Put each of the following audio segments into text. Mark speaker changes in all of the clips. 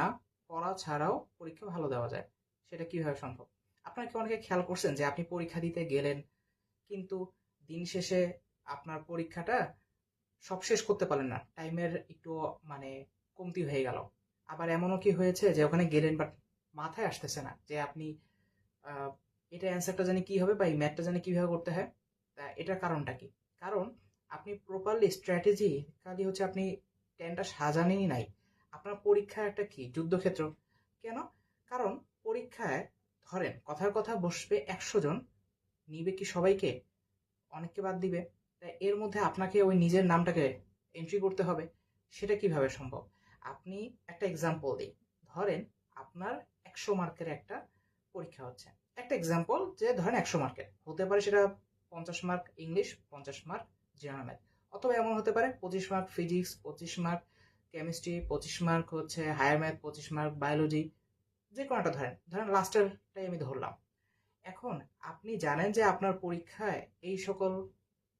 Speaker 1: না, পড়া ছাড়াও পরীক্ষা ভালো দেওয়া যায়। সেটা কীভাবে সম্ভব? আপনার কি অনেকে খেয়াল করছেন যে আপনি পরীক্ষা দিতে গেলেন, কিন্তু দিন শেষে আপনার পরীক্ষাটা সব শেষ করতে পারলেন না, টাইমের একটু মানে কমতি হয়ে গেল। আবার এমনও কি হয়েছে যে ওখানে গেলেন বাট মাথায় আসতেছে না যে আপনি এটা অ্যান্সারটা জানি কি হবে বা এই ম্যাথটা জানি কীভাবে করতে হয়? তা এটার কারণটা কি? কারণ আপনি প্রপারলি স্ট্র্যাটেজি খালি হচ্ছে আপনি টেনটা সাজানেনই নাই। আপনার পরীক্ষা একটা কি? যুদ্ধক্ষেত্র। কেন? কারণ পরীক্ষায়, ধরেন, কথার কথা বসবে একশো জন, নিবে কি সবাইকে? অনেককে বাদ দিবে। তাই এর মধ্যে আপনাকে ওই নিজের নামটাকে এন্ট্রি করতে হবে। সেটা কীভাবে সম্ভব? আপনি একটা এক্সাম্পল দিই। ধরেন, আপনার একশো মার্কের একটা পরীক্ষা হচ্ছে। একটা এক্সাম্পল যে, ধরেন, একশো মার্কের। হতে পারে সেটা পঞ্চাশ মার্ক ইংলিশ পঞ্চাশ মার্ক জেনারেল ম্যাথ অথবা এমন হতে পারে পঁচিশ মার্ক ফিজিক্স পঁচিশ মার্ক কেমিস্ট্রি পঁচিশ মার্ক হচ্ছে হায়ার ম্যাথ পঁচিশ মার্ক বায়োলজি যে কোনো একটা ধরেন ধরেন লাস্টেরটাই আমি ধরলাম। এখন আপনি জানেন যে আপনার পরীক্ষায় এই সকল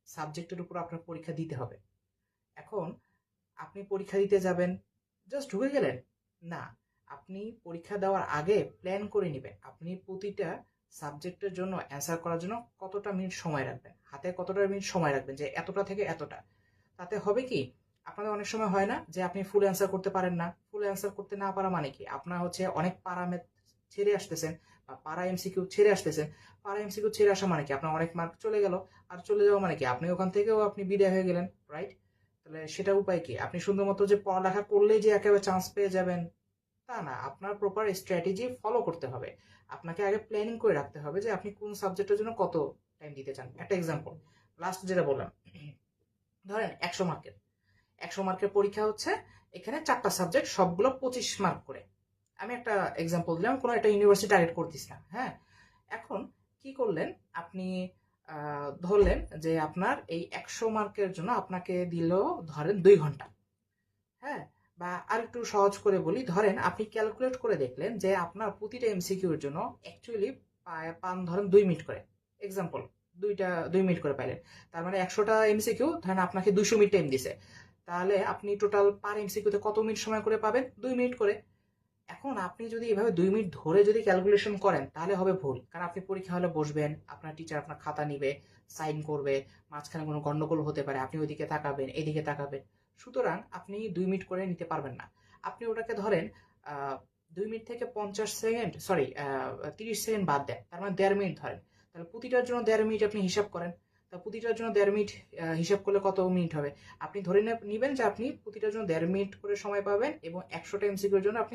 Speaker 1: সাবজেক্টের উপর আপনার পরীক্ষা দিতে হবে। এখন আপনি পরীক্ষা দিতে যাবেন জাস্ট ঢুকে গেলেন। না, আপনি পরীক্ষা দেওয়ার আগে প্ল্যান করে নেবেন। আপনি প্রতিটা সাবজেক্টের জন্য অ্যান্সার করার জন্য কতটা মিনিট সময় রাখবেন? হাতে কতটা মিনিট সময় রাখবেন? যে এতটা থেকে এতটা। তাতে হবে কি? আপনাদের অনেক সময় হয় না যে আপনি ফুল অ্যান্সার করতে পারেন না? ফুল অ্যান্সার করতে না পারা মানে কি? আপনার হচ্ছে অনেক প্যারামেট ছেড়ে আসতেছেন বা পারা এমসিকিউ ছেড়ে আসতেছেন। পারা এমসিকিউ ছেড়ে আসা মানে কি? আপনার অনেক মার্ক চলে গেল আর চলে যাওয়া মানে কি? আপনি ওখান থেকেও আপনি বিদায় হয়ে গেলেন রাইট তাহলে সেটা উপায় কি? আপনি শুধুমাত্র যে পড়ালেখা করলেই যে একেবারে চান্স পেয়ে যাবেন, তা না। আপনার প্রপার স্ট্র্যাটেজি ফলো করতে হবে। আপনাকে আগে প্ল্যানিং করে রাখতে হবে যে আপনি কোন সাবজেক্টের জন্য কত টাইম দিতে চান। একটা এক্সাম্পল লাস্ট যেটা বললাম, ধরেন একশো মার্কের একশো মার্কের পরীক্ষা হচ্ছে, এখানে চারটা সাবজেক্ট সবগুলো পঁচিশ মার্ক করে। আমি একটা এক্সাম্পল দিলাম, কোনো একটা ইউনিভার্সিটি টার্গেট না হ্যাঁ? এখন কি করলেন? আপনি ধরলেন যে আপনার এই একশো মার্কের জন্য আপনাকে দিল, ধরেন, দুই ঘণ্টা হ্যাঁ? বা আর একটু সহজ করে বলি, ধরেন আপনি ক্যালকুলেট করে দেখলেন যে আপনার প্রতিটা এমসিকিউর জন্য অ্যাকচুয়ালি পান ধরেন দুই মিনিট করে। এক্সাম্পল দুইটা, দুই মিনিট করে পাইলেন। তার মানে একশোটা এমসিকিউ ধরেন আপনাকে দুশো মিনিট টাইম দিছে। তাহলে আপনি টোটাল পার এমসিকিউতে কত মিনিট সময় করে পাবেন? দুই মিনিট করে। এখন আপনি যদি এভাবে দুই মিনিট ধরে যদি ক্যালকুলেশন করেন, তাহলে হবে ভুল। কারণ আপনি পরীক্ষা হলে বসবেন, আপনার টিচার আপনার খাতা নিবে সাইন করবে, মাঝখানে কোনো গণ্ডগোল হতে পারে, আপনি ওইদিকে তাকাবেন, এদিকে তাকাবেন। সুতরাং আপনি দুই মিনিট করে নিতে পারবেন না। আপনি ওটাকে ধরেন দুই মিনিট থেকে পঞ্চাশ সেকেন্ড সরি তিরিশ সেকেন্ড বাদ দেন। তার মানে দেড় মিনিট ধরেন। তাহলে প্রতিটার জন্য দেড় মিনিট আপনি হিসাব করেন। তা প্রতিটার জন্য দেড় মিনিট হিসাব করলে কত মিনিট হবে? আপনি ধরে নেবেন যে আপনি প্রতিটার জন্য দেড় মিনিট করে সময় পাবেন এবং একশোটা এমসিকিউর জন্য আপনি